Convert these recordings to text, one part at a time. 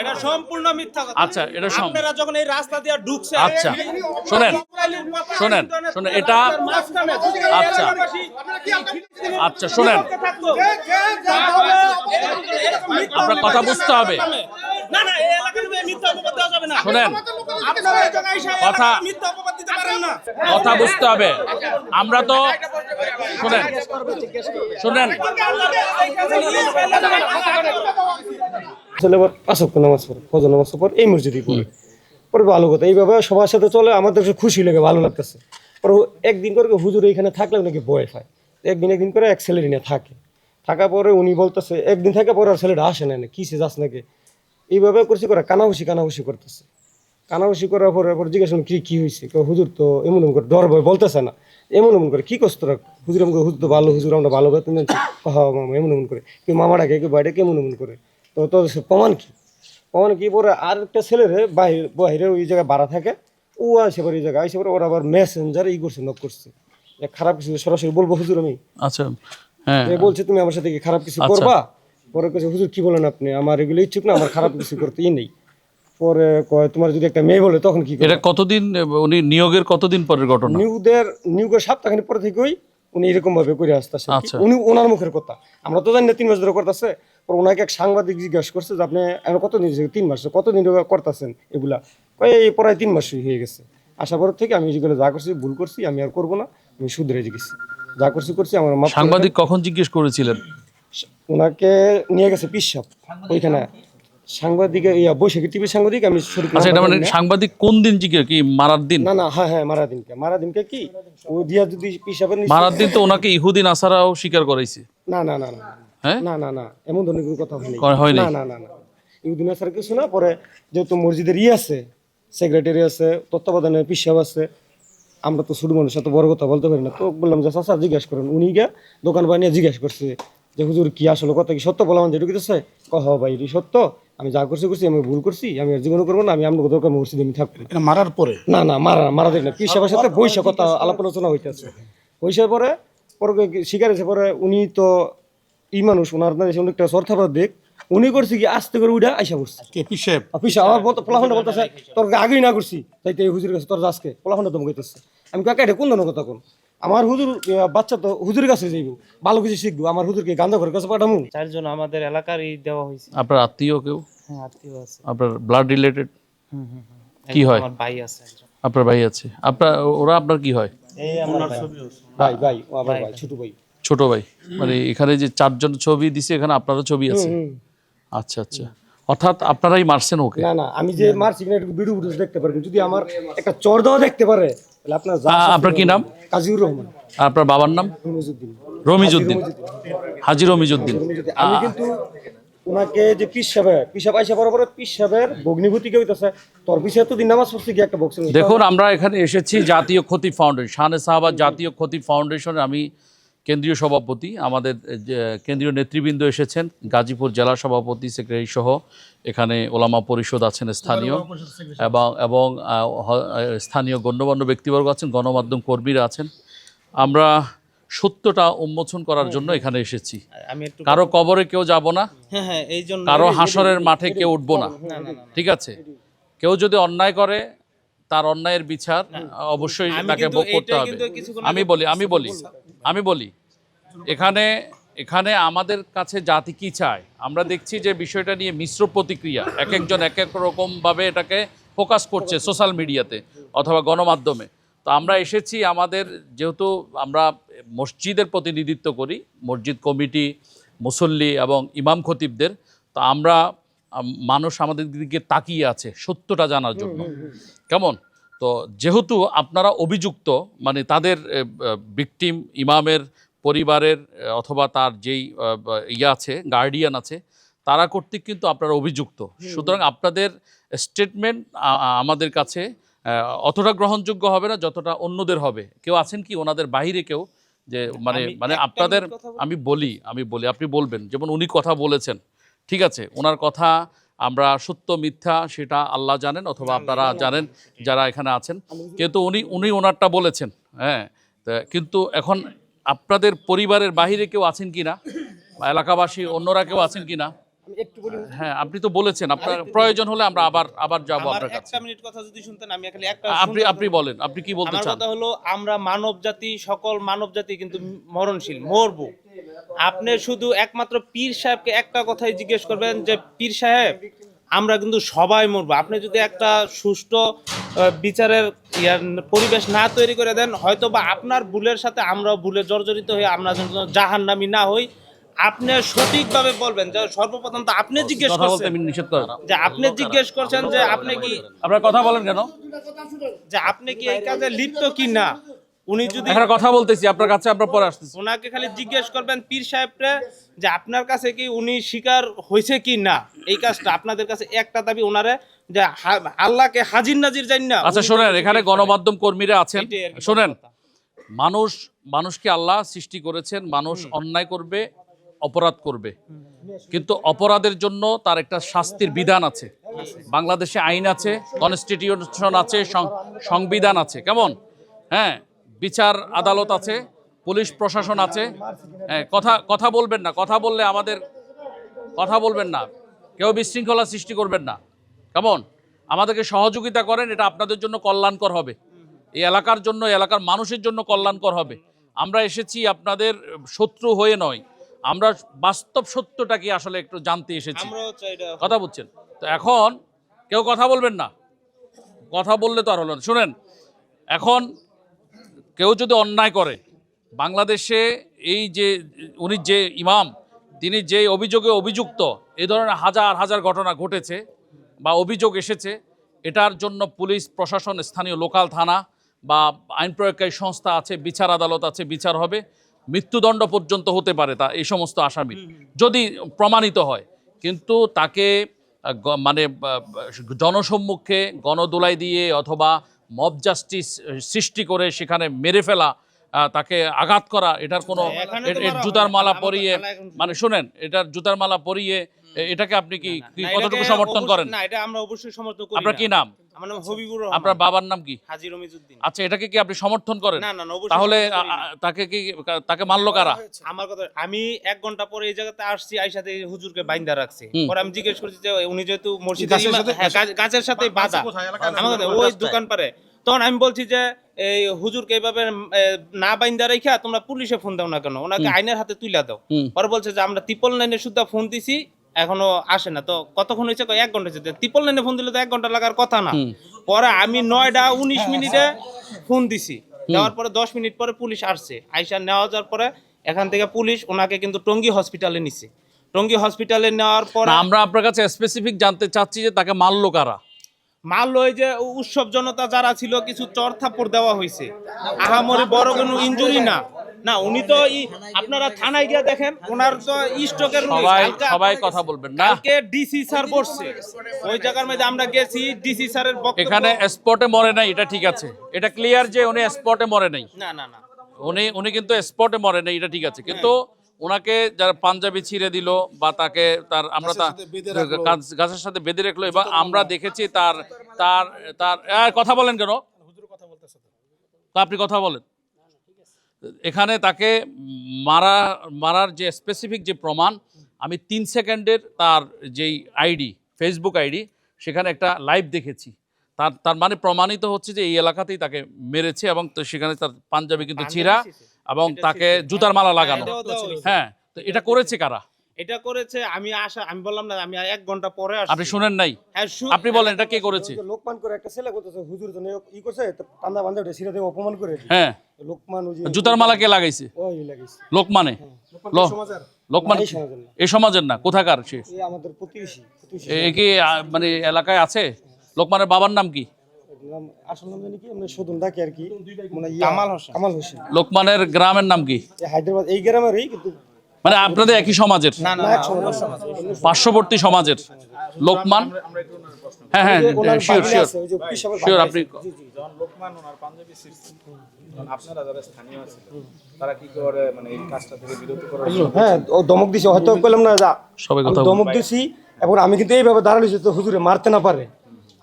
এটা সম্পূর্ণ মিথ্যা কথা। আচ্ছা, এটা আপনারা যখন এই রাস্তা দিয়ে ঢুকছেন আচ্ছা, শোনেন, শোনেন, শোনেন, এটা- আচ্ছা। আচ্ছা, শোনেন। আপনার কথা বুঝতে হবে। শোনেন। কথা বুঝতে হবে। আমরা তো শোনেন শোনেন। আসলে আবার আসক নামাজ পড়ে ফজর নামাজ পর এই মসজিদে পড়ে। পরে ভালো কথা এইভাবে সবার সাথে চলে আমাদের খুশি লাগে ভালো লাগতেছে। পরে একদিন করে হুজুর এখানে থাকলে নাকি ভয় পায়। একদিন একদিন করে এক ছেলের নিয়ে থাকে। থাকা পরে উনি বলতেছে একদিন থেকে পরে আর ছেলেটা আসে না কিসে যাস নাকি? এইভাবে করছি করে কানাহুসি কানাহুসি করতেছে। কানাহুসি করার পরে পরে জিজ্ঞাসা করলাম, কি কি হয়েছে হুজুর তো এমন এমন করে ডর ভয় বলতেছে না। এমন এমন করে কি করছ তোরা? হুজুর করে, হুজুর তো ভালো হুজুর আমরা ভালো বেতন হ্যাঁ মামা এমন এমন করে। কেউ মামাটাকে কেউ বাইরে কেমন এমন করে? তো তো প্রমাণ কি? প্রমাণ কি পরে আর একটা ছেলেরে বাইরে বাইরে ওই জায়গায় ভাড়া থাকে ও আসে পরে এই জায়গায় আসে পরে ওরা আবার মেসেঞ্জার ই করছে নক করছে। খারাপ কিছু সরাসরি বলব হুজুর আমি? আচ্ছা হ্যাঁ। বলছে তুমি আমার সাথে কি খারাপ কিছু আচ্ছা। করবা? পরে কাছে হুজুর কি বলেন আপনি? আমার এগুলো ইচ্ছুক না আমার খারাপ কিছু করতে ই নেই। পরে কয় তোমার যদি একটা মেয়ে বলে তখন কি? এটা কতদিন উনি নিয়োগের কতদিন পরের ঘটনা? নিউদের নিউগের সপ্তাহখানি পরে থেকেই উনি এরকম ভাবে করে আসতেছে। আচ্ছা। উনি ওনার মুখের কথা। আমরা তো জানি না তিন মাস ধরে করতেছে। পর ওনাকে এক সাংবাদিক জিজ্ঞাসা করছে যে আপনি এখন কতদিন? তিন মাস। কতদিন করতেছেন এগুলা? এই প্রায় তিন মাস হয়ে গেছে। আসার পর থেকে আমি যেগুলো যা করছি ভুল করছি আমি আর করব না। আমি শুধরে গেছি। যা করছি করছি আমার সাংবাদিক কখন জিজ্ঞেস করেছিলেন। ওনাকে নিয়ে গেছে পিসাব ওইখানে সাংবাদিক ইয়া বৈশাখী টিভির সাংবাদিক আমি আচ্ছা এটা মানে সাংবাদিক কোন দিন জিজ্ঞেস কি মারার দিন? না না হ্যাঁ হ্যাঁ মারা দিনকে। মারা দিনকে কি? ও দিয়া যদি পিসাবের মারার দিন তো ওনাকে ইহুদি নাসারাও স্বীকার করাইছে। না না না না। হ্যাঁ? না না না এমন ধরনের কোনো কথা হয়নি। না না না না। ইউদিন স্যার কিছু না পরে যেহেতু মসজিদের ইয়ে আছে সেক্রেটারি আছে তত্ত্বাবধানের পিসাব আছে আমরা তো ছোট মানুষ এত বড় কথা বলতে পারি না। তো বললাম যে চাচা জিজ্ঞাসা করেন। উনি গিয়া দোকান বানিয়ে জিজ্ঞাসা করছে যে হুজুর কি আসলে কথা কি সত্য বললাম যেটুকু দিতেছে কহ ভাই এটি সত্য। আমি যা করছি করছি আমি ভুল করছি আমি আর জীবনে করব না আমি আপনাকে দরকার মসজিদে আমি থাকব মারার পরে? না না মারা মারা দেখ না। পিসাবের সাথে বৈশা কথা আলাপ আলোচনা হইতেছে। বৈশার পরে পরে শিকার এসে পরে উনি তো ই মানুষ ওনার না এসে অনেকটা সরথাবার দেখ উনি করছে কি আস্তে করে উইটা আইসা করছে। কে পিসেব অফিসে আমার বলতো পোলাফোনটা বলতেছে তোর আগেই না করছি? তাই তো এই হুজুরের কাছে তোর আজকে পোলাফোনটা তো কইতেছে আমি কাকা এটা কোন ধরনের কথা কোন? আমার হুজুর বাচ্চা তো হুজুরের কাছে যাইব ভালো কিছু শিখব আমার হুজুরকে গান্ধা ঘরের কাছে পাঠামু। চারজন আমাদের এলাকারই দেওয়া হয়েছে। আপনার আত্মীয় কেউ? হ্যাঁ আত্মীয় আছে। আপনার ব্লাড রিলেটেড কি হয়? আমার ভাই আছে একজন। আপনার ভাই আছে। আপনার ওরা আপনার কি হয়? এই আমার ভাই। ভাই ভাই ও আমার ভাই। ছোট ভাই। ছোট ভাই। মানে এখানে যে চারজন ছবি দিছে এখানে আপনারও ছবি আছে? আচ্ছা আচ্ছা। অর্থাৎ আপনারাই মারছেন ওকে? না না আমি যে মারছি একটু ভিডিও ফুটেজ দেখতে পারেন। যদি আমার একটা চর দেওয়া দেখতে পারে তাহলে আপনার আপনার কি নাম? কাজীউর রহমান। আর আপনার বাবার নাম? রমিজউদ্দিন। রমিজউদ্দিন। হাজি রমিজউদ্দিন। আমি কিন্তু ওনাকে যে পিস সাহেব পিস সাহেব আইসা পরে পিস সাহেবের ভগ্নিভূতি কে হইতেছে? তোর পিছে তো দিন নামাজ পড়ছি কি একটা বক্সিং দেখুন আমরা এখানে এসেছি জাতীয় ক্ষতি ফাউন্ডেশন শানে সাহাবাদ জাতীয় ক্ষতি ফাউন্ডেশনের আমি কেন্দ্রীয় সভাপতি আমাদের কেন্দ্রীয় নেতৃবৃন্দ এসেছেন গাজীপুর জেলা সভাপতি সেক্রেটারি সহ এখানে ওলামা পরিষদ আছেন স্থানীয় এবং এবং স্থানীয় গণ্যমান্য ব্যক্তিবর্গ আছেন গণমাধ্যম কর্মীরা আছেন। আমরা সত্যটা উন্মোচন করার জন্য এখানে এসেছি। কারও কবরে কেউ যাব না হ্যাঁ হ্যাঁ এই জন্য কারও হাসরের মাঠে কেউ উঠবো না। ঠিক আছে? কেউ যদি অন্যায় করে তার অন্যায়ের বিচার অবশ্যই তাকে ভোগ করতে হবে। আমি বলি আমি বলি আমি বলি এখানে এখানে আমাদের কাছে জাতি কি চায়? আমরা দেখছি যে বিষয়টা নিয়ে মিশ্র প্রতিক্রিয়া এক একজন এক এক রকমভাবে এটাকে ফোকাস করছে সোশ্যাল মিডিয়াতে অথবা গণমাধ্যমে। তো আমরা এসেছি আমাদের যেহেতু আমরা মসজিদের প্রতিনিধিত্ব করি মসজিদ কমিটি মুসল্লি এবং ইমাম খতিবদের তো আমরা মানুষ আমাদের দিকে তাকিয়ে আছে সত্যটা জানার জন্য। কেমন? তো যেহেতু আপনারা অভিযুক্ত মানে তাদের ভিকটিম ইমামের পরিবারের অথবা তার যেই ইয়ে আছে গার্ডিয়ান আছে তারা কর্তৃক কিন্তু আপনারা অভিযুক্ত। সুতরাং আপনাদের স্টেটমেন্ট আমাদের কাছে অতটা গ্রহণযোগ্য হবে না যতটা অন্যদের হবে। কেউ আছেন কি? ওনাদের বাইরে কেউ? যে মানে মানে আপনাদের? আমি বলি আমি বলি আপনি বলবেন। যেমন উনি কথা বলেছেন ঠিক আছে? ওনার কথা আমরা সত্য মিথ্যা সেটা আল্লাহ জানেন অথবা আপনারা জানেন। যারা এখানে আছেন। কিন্তু উনি উনি ওনারটা বলেছেন হ্যাঁ। কিন্তু এখন আপনাদের পরিবারের বাহিরে কেউ আছেন কি না বা এলাকাবাসী অন্যরা কেউ আছেন কি না হ্যাঁ আপনি তো বলেছেন আপনার প্রয়োজন হলে আমরা আবার আবার যাব আপনার কাছে। একটা মিনিট কথা যদি শুনতেন আমি খালি একটা আপনি আপনি বলেন আপনি কি বলতে চান? কথা হলো আমরা মানব জাতি সকল মানব জাতি কিন্তু মরণশীল মরবো। আপনি শুধু একমাত্র পীর সাহেবকে একটা কথাই জিজ্ঞেস করবেন যে পীর সাহেব আমরা কিন্তু সবাই মরবো। আপনি যদি একটা সুষ্ঠু বিচারের পরিবেশ না তৈরি করে দেন হয়তো বা আপনার ভুলের সাথে আমরাও ভুলে জর্জরিত হয়ে আমরা যেন জাহান্নামি না হই। আপনি সঠিকভাবে বলবেন যে সর্বপ্রথম তো আপনি জিজ্ঞেস করছেন। নিষেধ করেন যে আপনি জিজ্ঞেস করছেন যে আপনি কি আপনার কথা বলেন কেন? যে আপনি কি এই কাজে লিপ্ত কি না? উনি যদি এখানে কথা বলতেছি আপনার কাছে আমরা পরে আসতেছি। ওনাকে খালি জিজ্ঞেস করবেন পীর সাহেবরে যে আপনার কাছে কি উনি স্বীকার হয়েছে কি না? এই কাজটা আপনাদের কাছে একটা দাবি ওনারে যে আল্লাহকে হাজির নাজির জানি না। আচ্ছা শোনেন এখানে গণমাধ্যম কর্মীরা আছেন। শোনেন মানুষ মানুষকে আল্লাহ সৃষ্টি করেছেন মানুষ অন্যায় করবে অপরাধ করবে। কিন্তু অপরাধের জন্য তার একটা শাস্তির বিধান আছে। বাংলাদেশে আইন আছে কনস্টিটিউশন আছে সংবিধান আছে। কেমন? হ্যাঁ বিচার আদালত আছে পুলিশ প্রশাসন আছে। হ্যাঁ, কথা কথা বলবেন না কথা বললে আমাদের কথা বলবেন না। কেউ বিশৃঙ্খলা সৃষ্টি করবেন না। কেমন? আমাদেরকে সহযোগিতা করেন এটা আপনাদের জন্য কল্যাণকর হবে। এই এলাকার জন্য এলাকার মানুষের জন্য কল্যাণকর হবে। আমরা এসেছি আপনাদের শত্রু হয়ে নয়। আমরা বাস্তব সত্যটা কি আসলে একটু জানতে এসেছি। কথা বুঝছেন তো এখন কেউ কথা বলবেন না? কথা বললে তো আর হলো না। শুনেন এখন কেউ যদি অন্যায় করে বাংলাদেশে এই যে উনি যে ইমাম তিনি যে অভিযোগে অভিযুক্ত এ ধরনের হাজার হাজার ঘটনা ঘটেছে বা অভিযোগ এসেছে এটার জন্য পুলিশ প্রশাসন স্থানীয় লোকাল থানা বা আইন প্রয়োগকারী সংস্থা আছে বিচার আদালত আছে বিচার হবে মৃত্যুদণ্ড পর্যন্ত হতে পারে তা এই সমস্ত আসামি। যদি প্রমাণিত হয় কিন্তু তাকে মানে জনসম্মুখে গণদোলাই দিয়ে অথবা মব জাস্টিস সৃষ্টি করে সেখানে মেরে ফেলা তাকে আঘাত করা এটার কোনো মারা জুতার মালা পরিয়ে মানে শুনেন এটার জুতার মালা পরিয়ে এটাকে আপনি কি কতটুকু সমর্থন করেন? না এটা আমরা অবশ্যই সমর্থন করি আপনার কি নাম? আমার নাম হবিবুর আপনার বাবার নাম কি? হাজি রমিজউদ্দিন। আচ্ছা এটাকে কি আপনি সমর্থন করেন? না, না, না, অবশ্যই তাহলে তাকে কি তাকে মারলো কারা? আমার কথা আমি এক ঘণ্টা পরে এই জায়গাতে আসছি আইসাতে হুজুরকে বাইন্দা রাখছি। পরে আমি জিজ্ঞেস করছি যে উনি যেহেতু মসজিদের হ্যাঁ গাছের সাথে বাধা। আমার কথা ওই দোকান পারে তখন আমি বলছি যে এই হুজুরকে এইভাবে না বাইন্দা রেখা তোমরা পুলিশে ফোন দাও না কেন? ওনাকে আইনের হাতে তুইলা দাও। পরে বলছে যে আমরা ত্রিপল লাইনে শুদ্ধ ফোন দিছি এখনও আসে না। তো কতক্ষণ হয়েছে এক ঘণ্টা হয়েছে। ত্রিপল লাইনে ফোন দিলে তো এক ঘণ্টা লাগার কথা না। পরে আমি নয়টা উনিশ মিনিটে ফোন দিছি। দেওয়ার পরে দশ মিনিট পরে পুলিশ আসছে। আইসা নেওয়া যাওয়ার পরে এখান থেকে পুলিশ ওনাকে কিন্তু টঙ্গী হসপিটালে নিছে। টঙ্গী হসপিটালে নেওয়ার পর আমরা আপনার কাছে স্পেসিফিক জানতে চাচ্ছি যে তাকে মারলো কারা? মারলো ওই যে উৎসব জনতা যারা ছিল কিছু চর থাপ্পড় দেওয়া হয়েছে আহামরি বড় কোনো ইনজুরি না। না উনি তো আপনারা থানায় গিয়ে দেখেন ওনার তো স্ট্রোকের সবাই কথা বলবেন না। কালকে ডিসি স্যার বসছে। ওই জায়গার মধ্যে আমরা গেছি ডিসি স্যারের এখানে স্পটে মরে নাই এটা ঠিক আছে। এটা ক্লিয়ার যে উনি স্পটে মরে নাই। না না না। উনি উনি কিন্তু স্পটে মরে নাই এটা ঠিক আছে। কিন্তু ওনাকে যারা পাঞ্জাবি ছিঁড়ে দিল বা তাকে তার আমরা গাছের সাথে বেঁধে রাখল। এবং আমরা দেখেছি তার তার তার কথা বলেন কেন? তো। আপনি কথা বলেন। এখানে তাকে মারা মারার যে স্পেসিফিক যে প্রমাণ আমি তিন সেকেন্ডের তার যেই আইডি ফেসবুক আইডি সেখানে একটা লাইভ দেখেছি। তার তার মানে প্রমাণিত হচ্ছে যে এই এলাকাতেই তাকে মেরেছে এবং তো সেখানে তার পাঞ্জাবি কিন্তু ছিঁড়া। এবং তাকে জুতার মালা লাগানো। দেওয়া হয়েছে। হ্যাঁ তো এটা করেছে কারা? এটা করেছে আমি আসা আমি বললাম না আমি এক ঘণ্টা পরে আসছি। আপনি শুনেন নাই? হ্যাঁ, আপনি বলেন এটা কে করেছে? লোকমান করে একটা ছেলে করতেছে হুজুর জন্য ই করছে টান্দা বান্ধা উঠে সিরা দিয়ে অপমান করে হ্যাঁ। লোকমান ওই জুতার মালা কে লাগাইছে? ওই লাগিয়েছে লোকমানে? লো- লোকমান এই সমাজের না। কোথাকার সে? এই আমাদের প্রতিবেশী এ কি মানে এলাকায় আছে? লোকমানের বাবার নাম কি? নাম আসল নাম জানি কি? আমরা শোধন ডাকি আর কি। মানে কামাল হোসেন। কামাল হোসেন। লোকমানের গ্রামের নাম কি? হায়দ্রাবাদ এই গ্রামেরই কিন্তু মানে আপনাদের একই সমাজের? পার্শ্ববর্তী সমাজের? লোকমান? হ্যাঁ হ্যাঁ শিওর শিওর শিওর আপনি মানে হ্যাঁ ও ধমক দিছে। হয়তো বললাম না যা। ধমক দিছি এবং আমি কিন্তু এইভাবে দাঁড়ালিছি তো হুজুরে মারতে না পারে।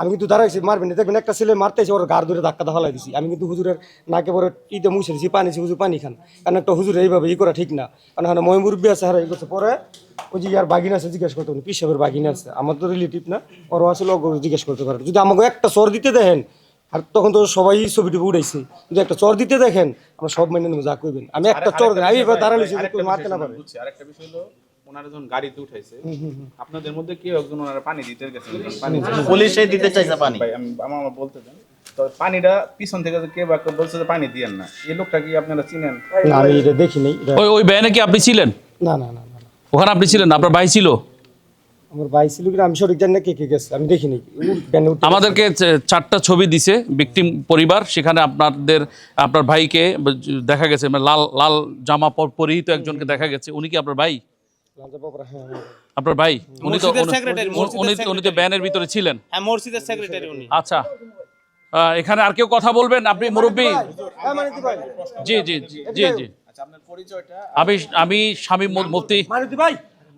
আমি কিন্তু দাঁড়াইছি মারবেন না। দেখবেন একটা ছেলে মারতেছে ওর গার ধরে ধাক্কা দেওয়া দিছি। আমি কিন্তু হুজুরের নাকে পরে ইতে মুছে দিছি পানি হুজুর পানি খান। কারণ একটা হুজুর এইভাবে ই করা ঠিক না। কারণ এখানে ময় মুরব্বী আছে হারা ই করছে পরে ওই যে ইয়ার বাগিনা আছে জিজ্ঞেস করতে পারেন পিসাবের বাগিনা আছে। আমার তো রিলেটিভ না ওর আসলে ওকে জিজ্ঞেস করতে পারেন। যদি আমাকে একটা চর দিতে দেখেন আর তখন তো সবাই ছবিটি উঠাইছে যদি একটা চর দিতে দেখেন আমরা সব মেনে নেব যা করবেন আমি একটা চর দেন। আমি এবার কেউ মারতে না বিষয় পারে বুঝছি। আরেকটা বিষয় হলো ওনারা যখন গাড়িতে উঠাইছে। আপনাদের মধ্যে কেউ একজন ওনারা পানি দিতে গেছেন পানি পুলিশে দিতে চাইছে পানি। ভাই আমি আমার আমার বলতে দেন। তো পানিটা পিছন থেকে যে কেউ বলছে যে পানি দিয়েন না। এই লোকটা কি আপনারা চিনেন? না আমি এটা দেখি নাই। ওই ওই ব্যানে কি আপনি ছিলেন? না না না। ওখানে আপনি ছিলেন আপনার ভাই ছিল? আমার ভাই ছিল কিনা আমি সঠিক জানি না কে কে গেছে। আমি দেখিনি। আমাদেরকে চারটা ছবি দিছে ভিকটিম পরিবার। সেখানে আপনাদের আপনার ভাইকে দেখা গেছে মানে লাল লাল জামা পর- পরিহিত একজনকে দেখা গেছে। উনি কি আপনার ভাই? আপনার ভাই উনি তো উনি- তো ব্যানের ভিতরে ছিলেন। হ্যাঁ মসজিদের সেক্রেটারি উনি। আচ্ছা। এখানে আর কেউ কথা বলবেন? আপনি মুরব্বী। জি জি জি জি আমি আমি স্বামী মুফতি।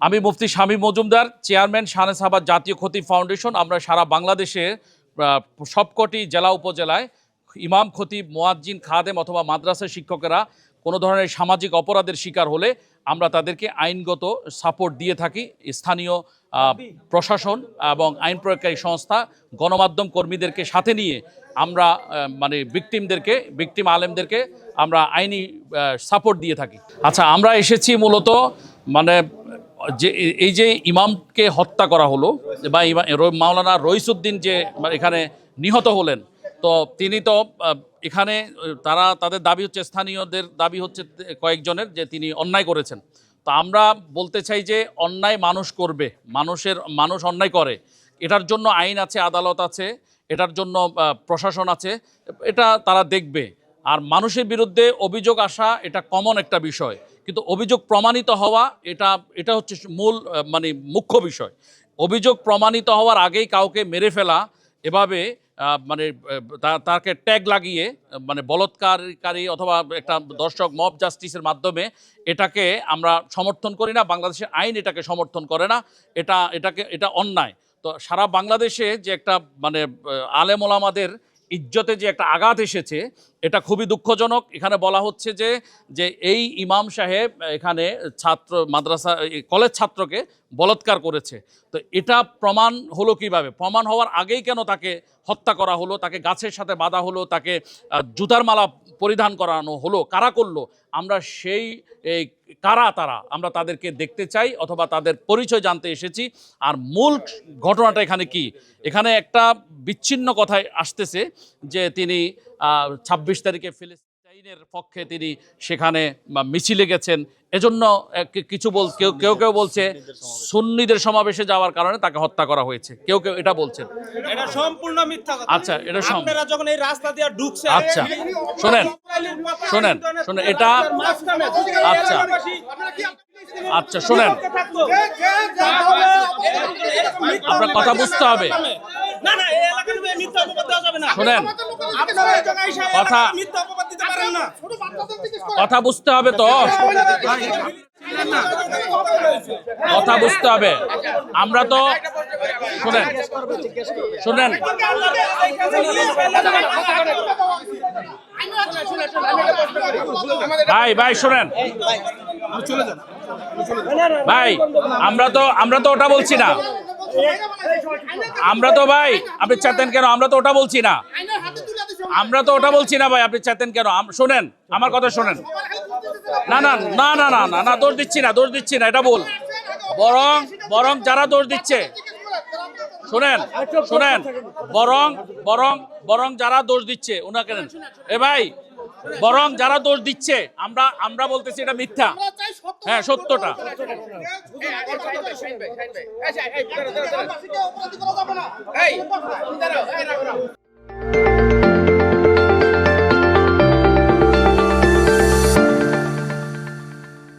আমি মুফতি স্বামী মজুমদার চেয়ারম্যান শাহানে সাহাবাদ জাতীয় ক্ষতি ফাউন্ডেশন। আমরা সারা বাংলাদেশে সবকটি জেলা উপজেলায় ইমাম খতিব মোয়াজ্জিন খাদেম অথবা মাদ্রাসা শিক্ষকেরা কোনো ধরনের সামাজিক অপরাধের শিকার হলে আমরা তাদেরকে আইনগত সাপোর্ট দিয়ে থাকি, স্থানীয় প্রশাসন এবং আইন প্রয়োগকারী সংস্থা, গণমাধ্যম কর্মীদেরকে সাথে নিয়ে আমরা মানে ভিকটিমদেরকে ভিকটিম আলেমদেরকে আমরা আইনি সাপোর্ট দিয়ে থাকি। আচ্ছা আমরা এসেছি মূলত মানে যে, এই যে ইমামকে হত্যা করা হলো, বা মাওলানা রইসুদ্দিন যে এখানে নিহত হলেন, তো তিনি তো এখানে তারা তাদের দাবি হচ্ছে, স্থানীয়দের দাবি হচ্ছে কয়েকজনের যে তিনি অন্যায় করেছেন। তো আমরা বলতে চাই যে, অন্যায় মানুষ করবে, মানুষের, মানুষ অন্যায় করে। এটার জন্য আইন আছে, আদালত আছে, এটার জন্য প্রশাসন আছে, এটা তারা দেখবে। আর মানুষের বিরুদ্ধে অভিযোগ আসা, এটা কমন একটা বিষয়। কিন্তু অভিযোগ প্রমাণিত হওয়া, এটা এটা হচ্ছে মূল মানে মুখ্য বিষয়। অভিযোগ প্রমাণিত হওয়ার আগেই কাউকে মেরে ফেলা এভাবে মানে তাকে ট্যাগ লাগিয়ে মানে বলৎকারী অথবা একটা দর্শক মব জাস্টিসের মাধ্যমে এটাকে আমরা সমর্থন করি না, বাংলাদেশের আইন এটাকে সমর্থন করে না, এটা, এটাকে, এটা অন্যায়। তো সারা বাংলাদেশে যে একটা মানে আলেম ওলামাদের ইজ্জতে যে একটা আঘাত এসেছে, এটা খুবই দুঃখজনক। এখানে বলা হচ্ছে যে যে এই ইমাম সাহেব এখানে ছাত্র, মাদ্রাসা কলেজ ছাত্রকে বলৎকার করেছে। তো এটা প্রমাণ হলো কীভাবে? প্রমাণ হওয়ার আগেই কেন তাকে হত্যা করা হলো, তাকে গাছের সাথে বাঁধা হলো, তাকে জুতার মালা পরিধান করানো হলো, কারা করল? আমরা সেই, এই কারা তারা? আমরা তাদেরকে দেখতে চাই অথবা তাদের পরিচয় জানতে এসেছি। আর মূল ঘটনাটা এখানে কি? এখানে একটা বিচ্ছিন্ন কথায় আসতেছে যে তিনি ছাব্বিশ তারিখে ফিলিস্তাইনের পক্ষে তিনি সেখানে মিছিলে গেছেন। এজন্য কিছু বল কেউ কেউ কেউ বলছে সুন্নিদের সমাবেশে যাওয়ার কারণে তাকে হত্যা করা হয়েছে। কেউ কেউ এটা বলছেন। এটা সম্পূর্ণ মিথ্যা কথা। আচ্ছা এটা আপনারা যখন এই রাস্তা দিয়ে ঢুকছে আচ্ছা শোনেন শোনেন শোনেন এটা আচ্ছা। আচ্ছা শোনেন। আপনার কথা বুঝতে হবে। শোনেন। কথা- কথা বুঝতে হবে তো। কথা বুঝতে হবে। আমরা তো শোনেন। শোনেন। ভাই ভাই শুনেন। ভাই, আমরা তো আমরা তো ওটা বলছি না। আমরা তো ভাই, আপনি চেতেন কেন? আমরা তো ওটা বলছি না। আমরা তো ওটা বলছি না ভাই, আপনি চেতেন কেন? শোনেন, আমার কথা শোনেন। না না না না না না না, দোষ দিচ্ছি না, দোষ দিচ্ছি না, এটা বল বরং বরং যারা দোষ দিচ্ছে, শোনেন শোনেন। বরং বরং বরং যারা দোষ দিচ্ছে ওনাকে। এ ভাই বরং যারা দোষ দিচ্ছে আমরা আমরা বলতেছি এটা মিথ্যা হ্যাঁ সত্যটা এই